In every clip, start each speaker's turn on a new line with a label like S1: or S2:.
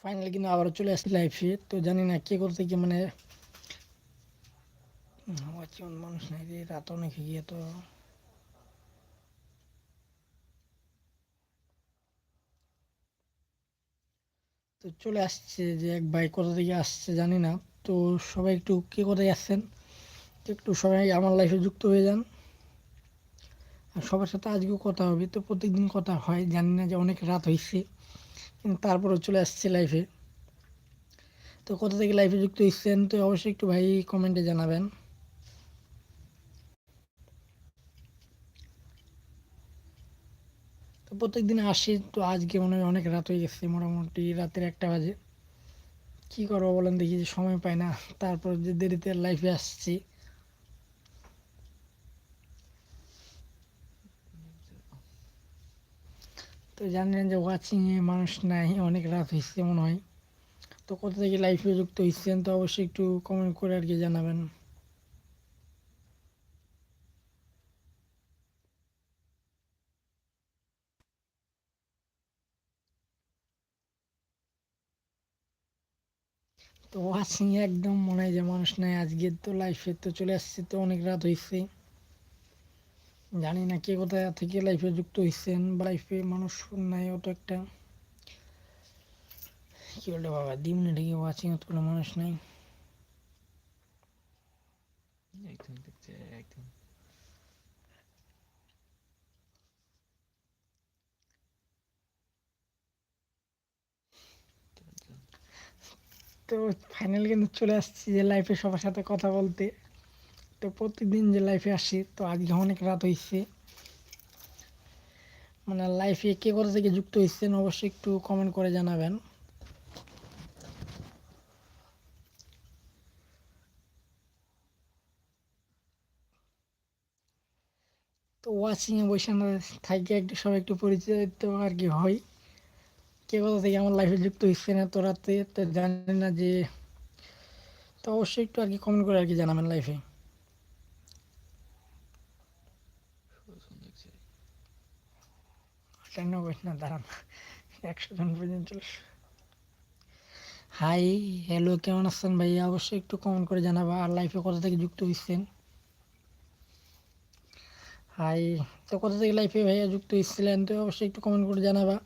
S1: Finally কিন্তু আবারও চলে আসছি লাইফে তো জানি না কে করতে কি মানে মানুষ নাই রে, রাত অনেক গিয়ে তো। তো চলে আসছে যে এক ভাই কোথা থেকে আসছে জানি না। তো সবাই একটু কে কোথায় আসছেন একটু সবাই আমার লাইফে যুক্ত হয়ে যান। আর সবার সাথে আজকেও কথা হবে। তো প্রত্যেকদিন কথা হয়। জানি না যে অনেক রাত হয়েছে তারপরেও চলে আসছে লাইফে তো কোথা থেকে লাইফে যুক্ত হচ্ছেন, তো অবশ্যই একটু ভাই কমেন্টে জানাবেন। তো প্রত্যেক দিন আসি, তো আজকে মনে হয় অনেক রাত হয়ে গেছে, মোটামুটি রাতের একটা বাজে। কি করব বলেন দেখি যে সময় পাই না, তারপর যে দেরিতে লাইফে আসছি। তো জানেন যে ওয়াচিংয়ে মানুষ নাই অনেক রাত হয়েছে মনে হয়। তো কোথা থেকে লাইফে যুক্ত হচ্ছেন তো অবশ্যই একটু কমেন্ট করে আর কি জানাবেন। তো ওয়াচিং একদম মনে হয় যে মানুষ নাই আজকে তো লাইফে তো চলে আসছে, তো অনেক রাত হয়েছে জানি না কে কোথায় থেকে লাইফে যুক্ত হয়েছেন বা লাইফে মানুষ নাই ওটা একটা কি বলে বাবা দি মিনিট গিয়ে ওয়াচিং কোনো মানুষ নাই।
S2: একদম দেখছে একদম।
S1: তো ফাইনাল কিন্তু চলে আসছি যে লাইফে সবার সাথে কথা বলতে। তো প্রতিদিন যে লাইফে আসি, তো আজকে অনেক রাত হয়েছে মানে লাইফে কে কোথা থেকে যুক্ত হয়েছেন অবশ্যই একটু কমেন্ট করে জানাবেন। তো ওয়াচিংয়ে বসে আমরা থাকি, একটু সবাই একটু পরিচিত আর কি হয় কে কোথা থেকে আমার লাইফে যুক্ত হচ্ছে না তো রাতে, তো জানি না যে, তো অবশ্যই একটু আর কি কমেন্ট করে আর কি জানাবেন লাইফে
S2: সুদর্শন দেখছে
S1: কেন বস না, দাঁড়ান। একশো জন পর্যন্ত হাই হ্যালো কেমন আছেন ভাইয়া? অবশ্যই একটু কমেন্ট করে জানাবা। আর লাইফে কোথা থেকে যুক্ত হচ্ছেন হাই, তো কোথা থেকে লাইফে ভাইয়া যুক্ত হচ্ছিলেন তো অবশ্যই একটু কমেন্ট করে জানাবা।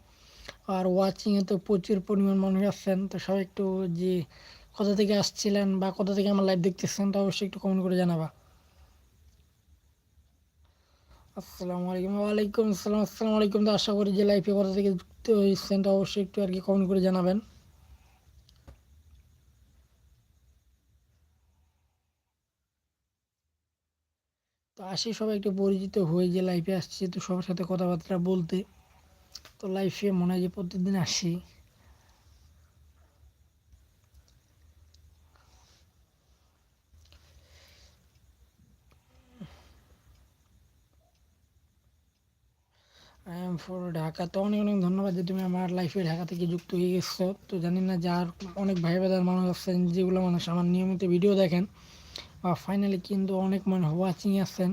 S1: আর ওয়াচিংয়ে তো প্রচুর পরিমাণ মানুষ আসছেন তো সবাই একটু যে কোথা থেকে আসছিলেন বা কোথা থেকে আমার লাইভ দেখতেছেন, তো অবশ্যই একটু কমেন্ট করে জানাবা। আসসালামু আলাইকুম। ওয়ালাইকুম আসসালাম। আসসালামু আলাইকুম। তো আশা করি যে লাইফে কোথা থেকে যুক্ত হয়েছেন অবশ্যই একটু আর কি কমেন্ট করে জানাবেন। তো আসি সবাই একটু পরিচিত হয়ে যে লাইফে আসছি, তো সবার সাথে কথাবার্তা বলতে। তো লাইফে মনে হয় যে প্রতিদিন আসি। ফর ঢাকা তো অনেক অনেক ধন্যবাদ যে তুমি আমার লাইফে ঢাকা থেকে যুক্ত হয়ে গেছো তো জানি না যার অনেক ভাই বাদার মানুষ আছেন, যেগুলো মানুষ আমার নিয়মিত ভিডিও দেখেন। বা ফাইনালি কিন্তু অনেক মানুষ ওয়াচিং আছেন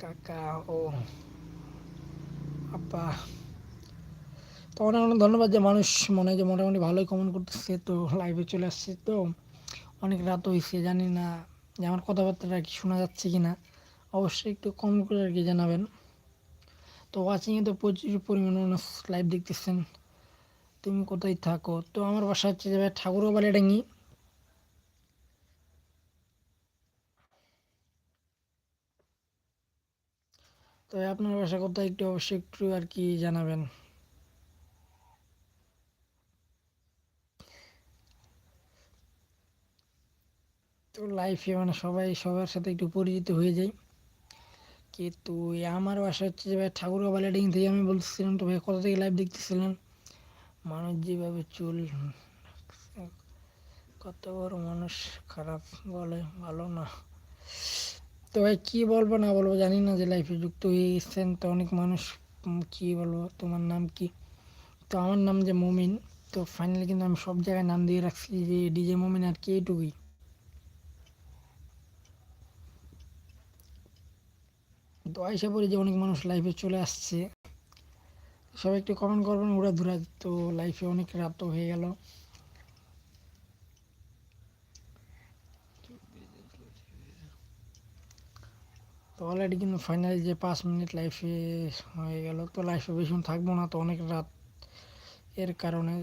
S1: কাকা ও আপা। তো অনেক অনেক ধন্যবাদ যে মানুষ মনে হয় যে মোটামুটি ভালোই কমেন্ট করতেছে, তো লাইভে চলে আসছে। তো অনেক রাত হয়েছে জানি না যে আমার কথাবার্তাটা কি শোনা যাচ্ছে কি না অবশ্যই একটু কম করে আর কি জানাবেন। তো ওয়াচিংয়ে তো প্রচুর পরিমাণে মানুষ লাইভ দেখতেছেন। তুমি কোথায় থাকো? তো আমার বাসা হচ্ছে যাবে ঠাকুরও বালিডাঙ্গি তো আপনার বাসা কোথায় একটু অবশ্যই একটু আর কি জানাবেন। তো লাইফে মানে সবাই সবার সাথে একটু পরিচিত হয়ে যায়। কিন্তু আমার বাসা হচ্ছে যে ভাই ঠাকুর বালিয়াডিং থেকে আমি বলতেছিলাম তো ভাই কোথা থেকে লাইভ দেখতেছিলেন? মানুষ যেভাবে চুল, কত বড় মানুষ, খারাপ বলে, ভালো না। তো ভাই, কী বলব না বলব জানি না যে লাইফে যুক্ত হয়ে গেছেন তো অনেক মানুষ কী বলব, তোমার নাম কি? তো আমার নাম যে মমিন, তো ফাইনালি কিন্তু আমি সব জায়গায় নাম দিয়ে রাখছি যে ডিজে মমিন আর কি এইটুকুই। তো আইসা পরে যে অনেক মানুষ লাইফে চলে আসছে। সবাই একটু কমেন্ট করবেন, উড়া ধুরা তো লাইফে অনেক রাত হয়ে গেল। তো অলরেডি কিন্তু ফাইনালি যে পাঁচ মিনিট লাইফে হয়ে গেল, তো লাইফে বেশিক্ষণ থাকব না, তো অনেক রাত এর কারণে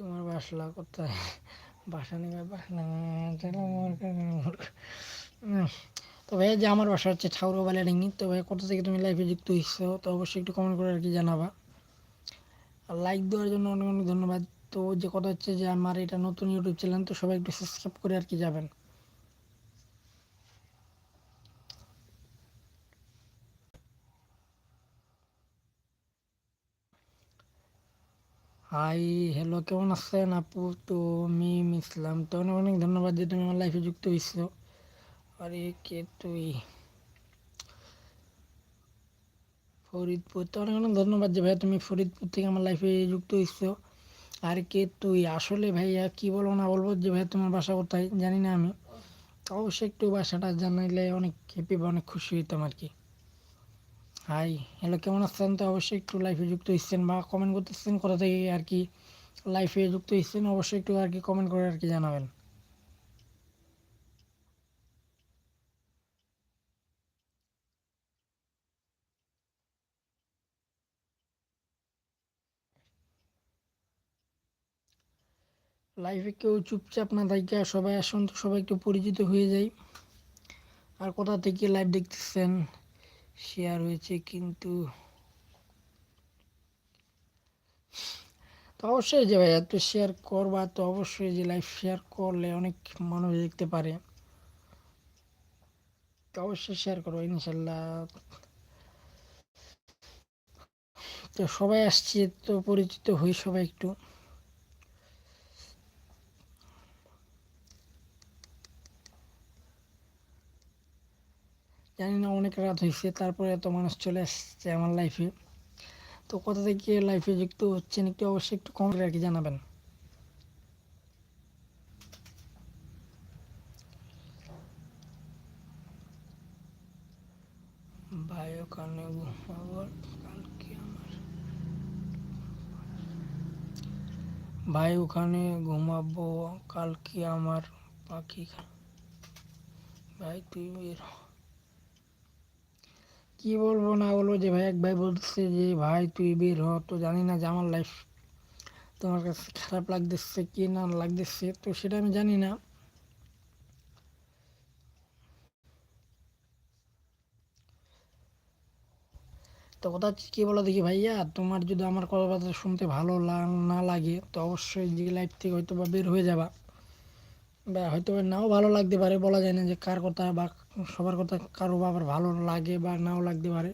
S1: তোমার বাসলা কোথায়? বাসা নেই তো ভাইয়া যে আমার বাসা হচ্ছে ঠাউরো বালিয়াডিঙ্গি, তো ভাই কোথা থেকে তুমি লাইফে যুক্ত হইছো, তো অবশ্যই একটু কমেন্ট করে আর কি জানাবা। আর লাইক দেওয়ার জন্য অনেক অনেক ধন্যবাদ। তো যে কথা হচ্ছে যে আমার এটা নতুন ইউটিউব চ্যানেল তো সবাই একটু সাবস্ক্রাইব করে আর কি যাবেন। হাই হ্যালো কেমন আছেন আপু? তো মিম ইসলাম তো অনেক অনেক ধন্যবাদ যে তুমি আমার লাইফে যুক্ত হয়েছো আরে কে তুই? ফরিদপুর। তো অনেক অনেক ধন্যবাদ যে ভাইয়া তুমি ফরিদপুর থেকে আমার লাইফে যুক্ত হয়েছো আর কে তুই? আসলে ভাইয়া কি বলব না বলব যে ভাইয়া তোমার বাসা কোথায়? জানি না আমি। অবশ্যই একটু বাসাটা জানাইলে অনেক হ্যাপি বা অনেক খুশি হইতাম আর কি। হাই হ্যালো কেমন আছেন? তো অবশ্যই একটু লাইফে যুক্ত হচ্ছেন বা কমেন্ট করতেছেন কোথা থেকে আর কি লাইফে যুক্ত হচ্ছেন অবশ্যই একটু আর কি কমেন্ট করে আর কি জানাবেন। লাইফে কেউ চুপচাপ না থাকে সবাই আসুন, তো সবাই একটু পরিচিত হয়ে যায় আর কোথা থেকে লাইভ দেখতেছেন? শেয়ার হয়েছে, কিন্তু তো অবশ্যই যে ভাই এত শেয়ার করবা তো অবশ্যই যে লাইভ শেয়ার করলে অনেক মানুষ দেখতে পারে। তো অবশ্যই শেয়ার করো ইনশাল্লাহ। তো সবাই আসছে, তো পরিচিত হই সবাই একটু। জানি না, অনেক রাত হয়েছে, তারপরে এত মানুষ চলে আসছে আমার লাইফে তো কোথা থেকে লাইফে যুক্ত হচ্ছেন একটু অবশ্যই একটু কম আর জানাবেন ভাই ওখানে কালকে আমার ভাই ওখানে ঘুমাবো, কালকে আমার পাখি ভাই, তুই বের। কি বলব না বলব যে ভাই এক ভাই বলতেছে যে, ভাই, তুই বের হ। তো জানি না যে আমার লাইফ তোমার কাছে খারাপ লাগতেছে কি না লাগতেছে, তো সেটা আমি জানি না। তো কথা হচ্ছে কি বলো দেখি ভাইয়া, তোমার যদি আমার কথাবার্তা শুনতে ভালো না লাগে, তো অবশ্যই যে লাইফ থেকে হয়তো বা বের হয়ে যাবা। বা হয়তো নাও ভালো লাগতে পারে, বলা যায় না যে কার কথা বা সবার কথা কারও আবার ভালো লাগে বা নাও লাগতে পারে।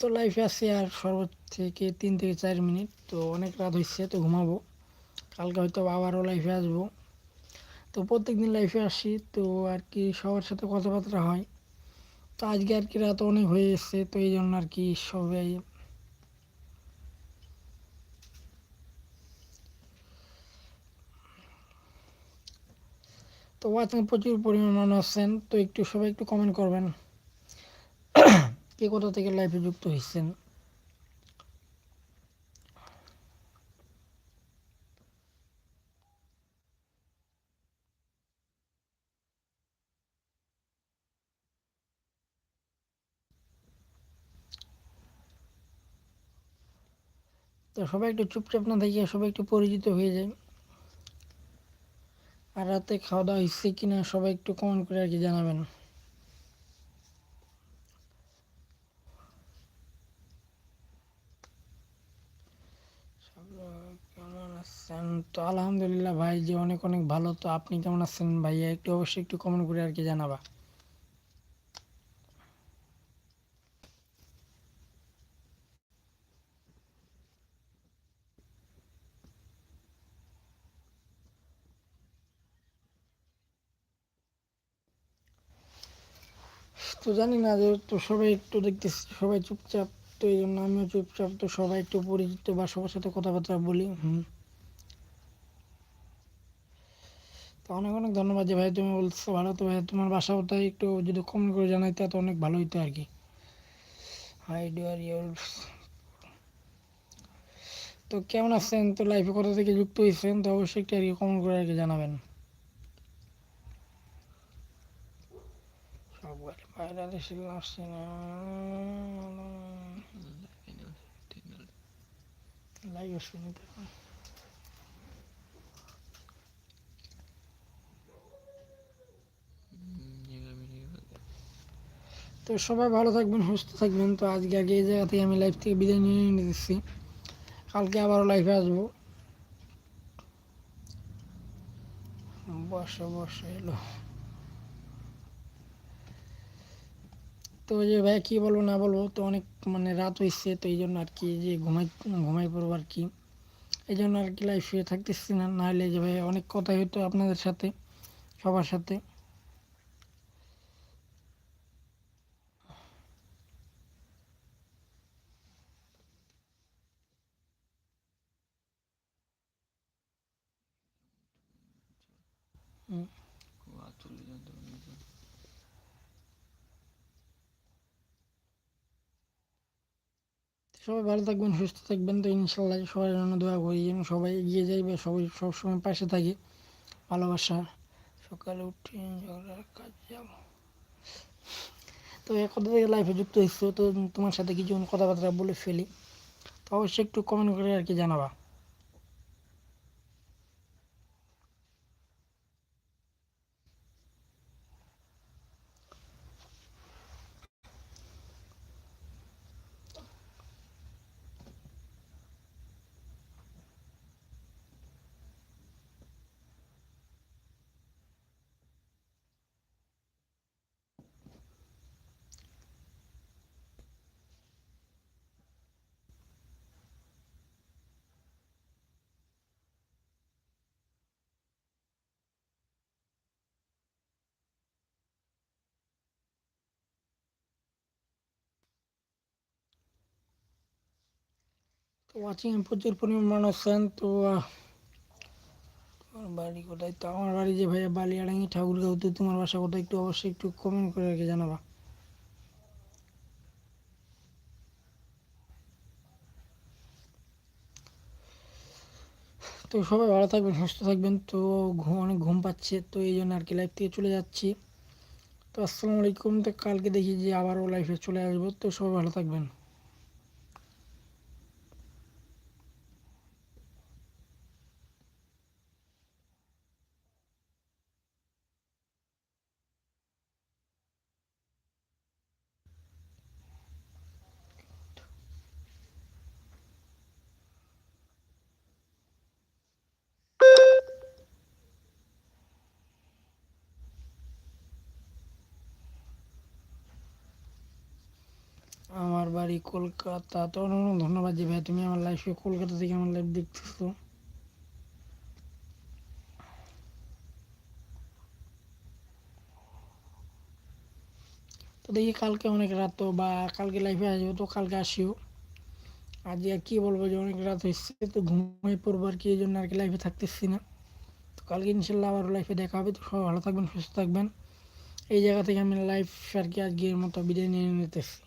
S1: তো লাইফে আছি আর সর্বোচ্চ থেকে তিন থেকে চার মিনিট, তো অনেক রাত হয়েছে তো ঘুমাবো। কালকে হয়তো আবারও লাইফে আসব। তো প্রত্যেক দিন লাইফে আসি, তো আর কি সবার সাথে কথাবার্তা হয়। তো আজকে আর কি রাত অনেক হয়ে এসছে তো এই জন্য আর কি সবাই তো ওয়াচিং প্রচুর পরিমাণ মানুষ আছেন, তো একটু সবাই একটু কমেন্ট করবেন। কে কোথা থেকে লাইফে যুক্ত হয়েছেন তো সবাই একটু চুপচাপ না থেকে সবাই একটু পরিচিত হয়ে যায় আর রাতে খাওয়া দাওয়া হয়েছে কিনা সবাই একটু কমেন্ট করে আর কি জানাবেন। কেমন আছেন? তো আলহামদুলিল্লাহ ভাই যে অনেক অনেক ভালো, তো আপনি কেমন আছেন ভাইয়া? একটু অবশ্যই একটু কমেন্ট করে আর কি জানাবা। তো জানি না যে তো সবাই একটু দেখতেছি, সবাই চুপচাপ, তো এই জন্য আমিও চুপচাপ তো সবাই একটু পরিচিত বা সবার সাথে কথাবার্তা বলি, হুম। তো অনেক অনেক ধন্যবাদ যে ভাই তুমি বলছো ভালো, তো ভাই তোমার বাসা কোথায় একটু যদি কমেন্ট করে জানাইতে তো অনেক ভালো হইতো আর কি হাই ডিয়ার ইউর তো কেমন আছেন? তো লাইফে কোথা থেকে যুক্ত হয়েছেন তো অবশ্যই একটু আর কি কমেন্ট করে আর কি জানাবেন। এসে আসছে না লাইভ শুনি তো সবাই ভালো থাকবেন, সুস্থ থাকবেন। তো আজকে আগে এই জায়গা থেকে আমি লাইফ থেকে বিদায় নিয়ে নিতেছি। কালকে আবারও লাইফে আসব। বসে বসে, এলো। তো যে ভাই কী বলব না বলব, তো অনেক মানে রাত হয়েছে তো এই জন্য আর কি যে ঘুমাই ঘুমাই পড়ব আর কি এই জন্য আর কি লাইফ শুয়ে থাকতেছি না, নাহলে যে ভাই অনেক কথাই হতো আপনাদের সাথে, সবার সাথে। সবাই ভালো থাকবেন, সুস্থ থাকবেন। তো ইনশাল্লাহ সবাই জন্য দোয়া করি যেন সবাই এগিয়ে যাই বা সবাই সবসময় পাশে থাকে। ভালোবাসা, সকালে উঠে কাজ যাব তো কথা থেকে লাইফে যুক্ত হয়েছো, তো তোমার সাথে কিছু কথাবার্তা বলে ফেলি। তো অবশ্যই একটু কমেন্ট করে আর কি জানাবা। ওয়াচিং প্রচুর পরিমাণ মানুষ আছেন, তো তোমার বাড়ি কোথায়? তো আমার বাড়ি যে ভাইয়া বালিয়াডাঙ্গি, ঠাকুরগাঁও, তো তোমার বাসা কোথায় একটু অবশ্যই একটু কমেন্ট করে কি জানাবা। তো সবাই ভালো থাকবেন, সুস্থ থাকবেন, তো ঘুম, অনেক ঘুম পাচ্ছে, তো এই জন্য আর কি লাইফ থেকে চলে যাচ্ছি। তো আসসালামু আলাইকুম, তো কালকে দেখি যে আবারও লাইফে চলে আসব, তো সবাই ভালো থাকবেন। আমার বাড়ি কলকাতা। তো অনেক অনেক ধন্যবাদ যে ভাই, তুমি আমার লাইফে কলকাতা থেকে আমার লাইফ দেখতেছো। তো দেখি কালকে অনেক রাত তো, বা কালকে লাইফে আসব তো কালকে আসিও। আজ আর কি বলব যে অনেক রাত হয়েছে তো ঘুমাই পড়ব আর কি, এই জন্য আর কি লাইফে থাকতেছি না। তো কালকে ইনশাল্লাহ আবার লাইফে দেখা হবে, তো সবাই ভালো থাকবেন, সুস্থ থাকবেন। এই জায়গা থেকে আমি লাইফ আর কি আজকের মতো বিদায় নিয়ে নিতেছি।